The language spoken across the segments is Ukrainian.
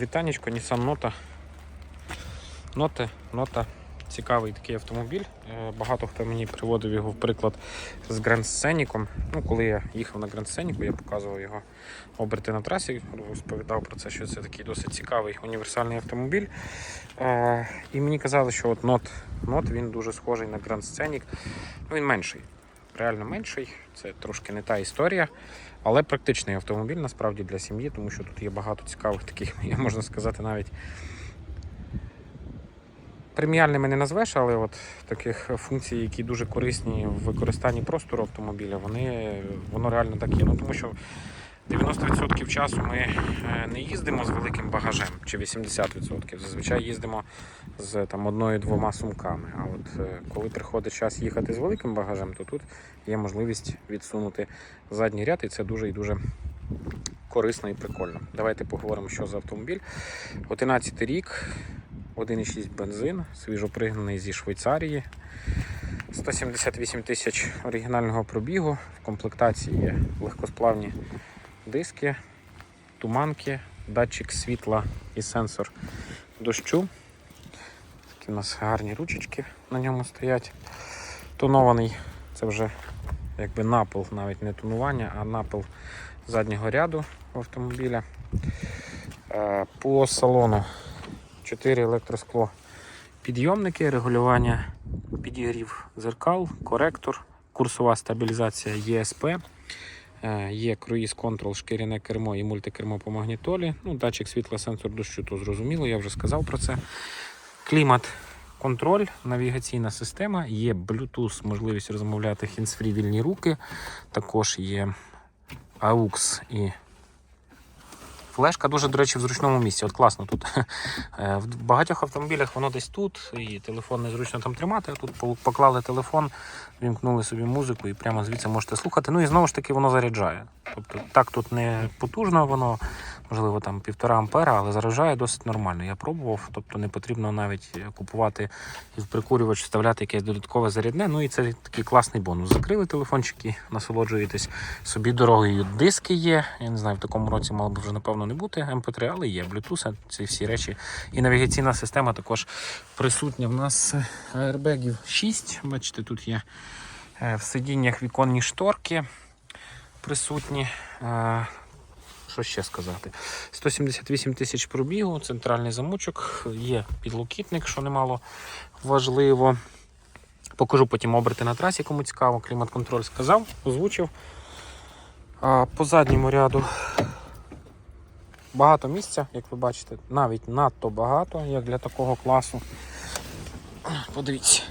Вітанечко, Nissan Note. Ноти, нота. Цікавий такий автомобіль. Е, Багато хто мені приводив його в приклад з Grand Scenic. Ну, коли я їхав на Grand Scenic, я показував його оберти на трасі, розповідав про це, що це такий досить цікавий універсальний автомобіль. Е, І мені казали, що от Note, Note він дуже схожий на Grand Scenic. Ну, він менший. Реально менший, це трошки не та історія, але практичний автомобіль насправді для сім'ї, тому що тут є багато цікавих таких, можна сказати, навіть преміальними не назвеш, але от таких функцій, які дуже корисні в використанні простору автомобіля, вони, воно реально так є. Ну, тому що 90% часу ми е, не їздимо з великим багажем, чи 80%. Зазвичай їздимо з там, одною-двома сумками. А от е, коли приходить час їхати з великим багажем, то тут є можливість відсунути задній ряд, і це дуже і дуже корисно і прикольно. Давайте поговоримо, що за автомобіль. 11 рік, 1,6 бензин, свіжопригнаний зі Швейцарії. 178 тисяч оригінального пробігу. В комплектації є легкосплавні диски, туманки, датчик світла і сенсор дощу. Такі у нас гарні ручечки на ньому стоять. Тонований, це вже якби напил, навіть не тонування, а напил заднього ряду автомобіля. Е, По салону 4 електроскло підйомники, регулювання підігрів зеркал, коректор, курсова стабілізація ЄСП. Е, Є круїз контрол, шкіряне кермо і мультикермо по магнітолі. Ну, датчик світла, сенсор дощу, то зрозуміло, я вже сказав про це. Клімат, контроль, навігаційна система, є Bluetooth, можливість розмовляти hands-free вільні руки. Також є AUX і флешка. Дуже, до речі, в зручному місці. От класно тут. Е, В багатьох автомобілях воно десь тут, і телефон незручно там тримати. а Тут поклали телефон, вімкнули собі музику і прямо звідси можете слухати. Ну і знову ж таки воно заряджає. Тобто так тут не потужно воно, можливо, там півтора ампера, але заряджає досить нормально. Я пробував, тобто не потрібно навіть купувати і в прикурювач вставляти якесь додаткове зарядне. Ну і це такий класний бонус. Закрили телефончики, насолоджуєтесь собі дорогою. Диски є. Я не знаю, в такому році мало би вже напевно не бути. MP3, але є Bluetooth, ці всі речі. І навігаційна система також присутня. В нас аербегів 6. Бачите, тут є е, в сидіннях віконні шторки присутні. Що ще сказати? 178 тисяч пробігу, центральний замочок, є підлокітник, що немало важливо. Покажу потім оберти на трасі, кому цікаво. Клімат-контроль сказав, озвучив. А по задньому ряду багато місця, як ви бачите, навіть надто багато, як для такого класу. Подивіться.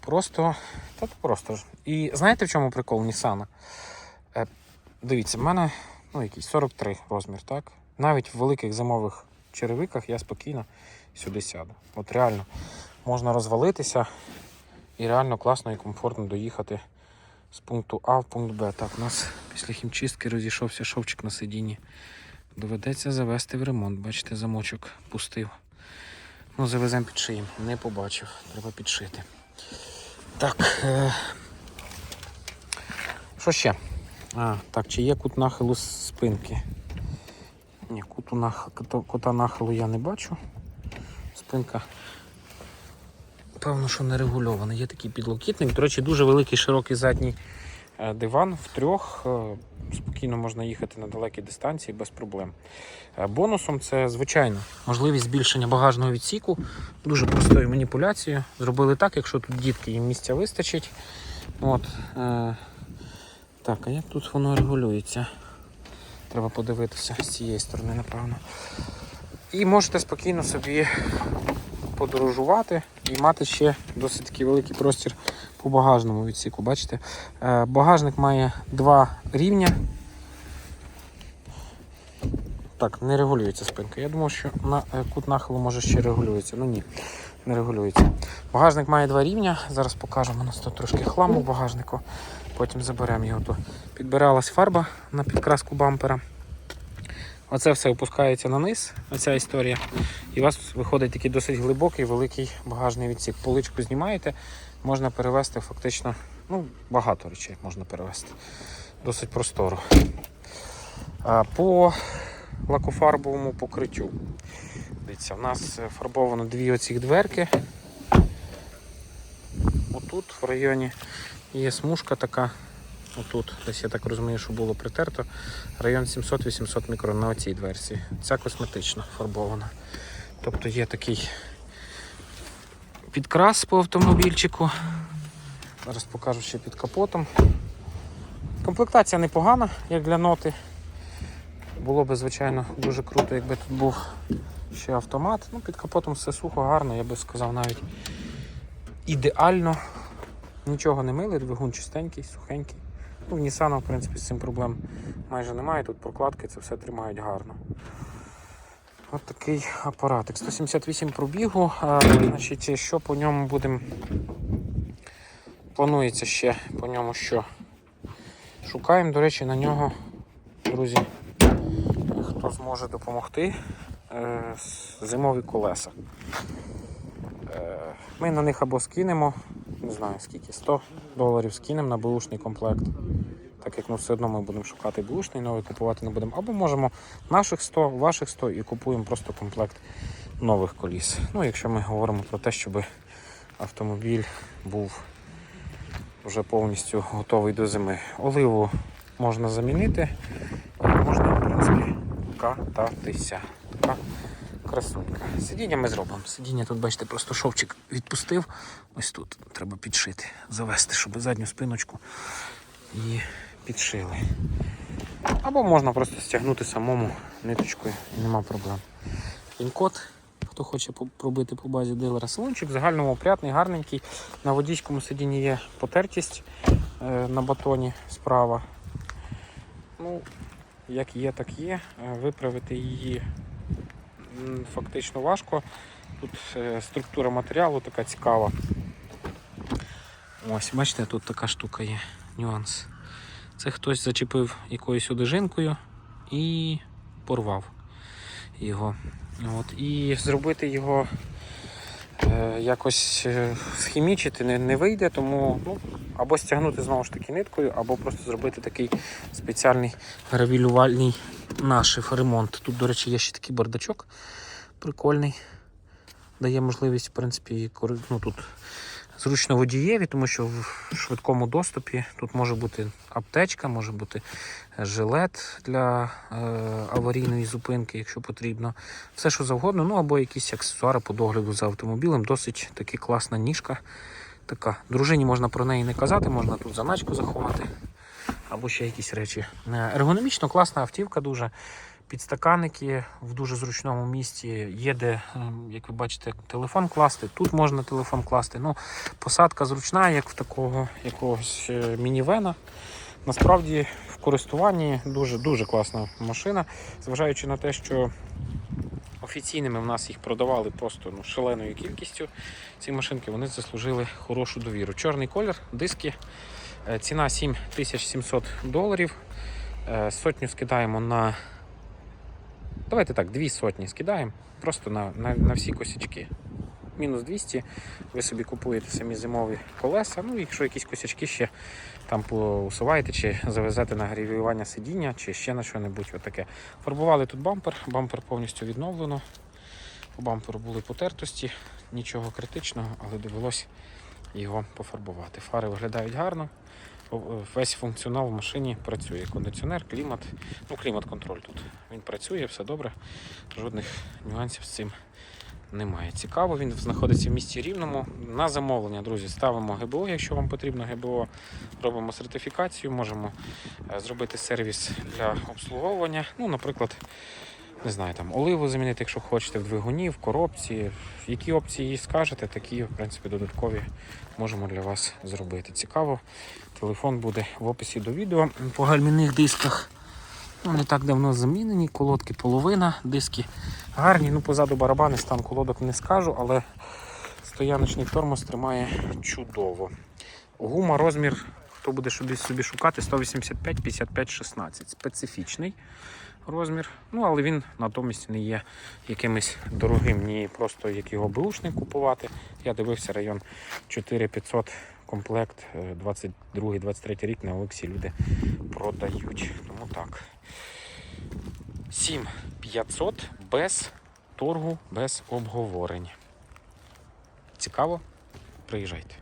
Просто, та просто ж. І знаєте в чому прикол Нісана? Е, дивіться, в мене ну, якийсь 43 розмір, так? Навіть в великих зимових черевиках я спокійно сюди сяду. От реально можна розвалитися і реально класно і комфортно доїхати з пункту А в пункт Б. Так, у нас після хімчистки розійшовся шовчик на сидінні. Доведеться завести в ремонт. Бачите, замочок пустив. Ну, завеземо підшиємо. Не побачив. Треба підшити. Так. Е... Що ще? А, так, чи є кут нахилу з спинки? Ні, куту нах... кута- нахилу я не бачу. Спинка. Певно, що не регульована. Є такий підлокітник. До речі, дуже великий широкий задній е, диван в трьох. Е, Спокійно можна їхати на далекі дистанції без проблем. Е, Бонусом це, звичайно, можливість збільшення багажного відсіку дуже простою маніпуляцією. Зробили так, якщо тут дітки їм місця вистачить. От, так, а як тут воно регулюється? Треба подивитися з цієї сторони, напевно. І можете спокійно собі подорожувати і мати ще досить такий великий простір по багажному відсіку. Бачите? Е, Багажник має два рівня. Так, не регулюється спинка. Я думав, що на е, кут нахилу може ще регулюється. Ну ні, не регулюється. Багажник має два рівня. Зараз покажемо. У нас тут трошки хламу в багажнику. Потім заберемо його. Тут підбиралась фарба на підкраску бампера. Оце все опускається на низ, оця історія. І у вас виходить такий досить глибокий, великий багажний відсік. Поличку знімаєте, можна перевести фактично, ну, багато речей можна перевести. Досить просторо. А по лакофарбовому покриттю. Дивіться, в нас фарбовано дві оці дверки. Отут в районі є смужка така. Отут, десь я так розумію, що було притерто. Район 700-800 мікрон на оцій дверці. Ця косметично фарбована. Тобто є такий підкрас по автомобільчику. Зараз покажу ще під капотом. Комплектація непогана, як для ноти. Було би, звичайно, дуже круто, якби тут був ще автомат. Ну, під капотом все сухо, гарно, я би сказав навіть ідеально. Нічого не мили, двигун чистенький, сухенький. Ну, в Nissan, в принципі, з цим проблем майже немає. Тут прокладки це все тримають гарно. От такий апаратик. 178 пробігу. А, значить, що по ньому будемо. Планується ще по ньому що. Шукаємо, до речі, на нього, друзі, хто зможе допомогти. е, Зимові колеса. Е, Ми на них або скинемо, не знаю скільки, 100 доларів скинемо на бушний комплект. Так як ну, все одно ми будемо шукати бушний, новий купувати не будемо. Або можемо наших 100, ваших 100 і купуємо просто комплект нових коліс. Ну, якщо ми говоримо про те, щоб автомобіль був вже повністю готовий до зими. Оливу можна замінити, і можна, в принципі, кататися. Красунька. Сидіння ми зробимо. Сидіння тут, бачите, просто шовчик відпустив. Ось тут треба підшити, завести, щоб задню спиночку і підшили. Або можна просто стягнути самому ниточкою, і нема проблем. Пін-код, хто хоче пробити по базі дилера. Салончик загальному опрятний, гарненький. На водійському сидінні є потертість е, на батоні справа. Ну, як є, так є. Е, Виправити її фактично важко. Тут е, структура матеріалу така цікава. Ось, бачите, тут така штука є, нюанс. Це хтось зачепив якоюсь одежинкою і порвав його. От. І зробити його якось е, схімічити не, не вийде, тому ну, або стягнути знову ж таки ниткою, або просто зробити такий спеціальний гравілювальний нашив ремонт. Тут, до речі, є ще такий бардачок прикольний. Дає можливість, в принципі, ну, тут зручно водієві, тому що в швидкому доступі тут може бути аптечка, може бути жилет для е, аварійної зупинки, якщо потрібно. Все, що завгодно, ну або якісь аксесуари по догляду за автомобілем. Досить таки класна ніжка. Така. Дружині можна про неї не казати, можна тут заначку заховати. Або ще якісь речі. Е, Ергономічно класна автівка дуже. Підстаканники в дуже зручному місці. Є де, ем, як ви бачите, телефон класти. Тут можна телефон класти. Ну, посадка зручна, як в такого якогось е, мінівена. Насправді в користуванні дуже дуже класна машина, зважаючи на те, що офіційними в нас їх продавали просто ну, шаленою кількістю. Ці машинки вони заслужили хорошу довіру. Чорний колір, диски, е, ціна 7700 доларів. Е, Сотню скидаємо на. Давайте так, дві сотні скидаємо просто на, на, на всі косячки. Мінус 200, ви собі купуєте самі зимові колеса. Ну, якщо якісь косячки ще там поусуваєте, чи завезете на гравіювання сидіння, чи ще на що-небудь отаке. Фарбували тут бампер, бампер повністю відновлено. По бамперу були потертості, нічого критичного, але довелось його пофарбувати. Фари виглядають гарно. Весь функціонал в машині працює. Кондиціонер, клімат, ну клімат-контроль тут. Він працює, все добре. Жодних нюансів з цим немає. Цікаво, він знаходиться в місті Рівному. На замовлення, друзі, ставимо ГБО, якщо вам потрібно ГБО. Робимо сертифікацію, можемо е, зробити сервіс для обслуговування. Ну, наприклад, не знаю, там оливу замінити, якщо хочете, в двигуні, в коробці. Які опції скажете, такі, в принципі, додаткові можемо для вас зробити. Цікаво. Телефон буде в описі до відео. По гальмівних дисках ну, не так давно замінені, колодки половина, диски гарні. Ну, позаду барабани, стан колодок не скажу, але стояночний тормоз тримає чудово. Гума, розмір, хто буде собі, шукати, 185, 55, 16. Специфічний розмір. Ну, але він натомість не є якимось дорогим, ні просто як його бушник купувати. Я дивився район 4500 комплект, 22-23 рік на Олексі люди продають. Тому так. 7500 без торгу, без обговорень. Цікаво? Приїжджайте.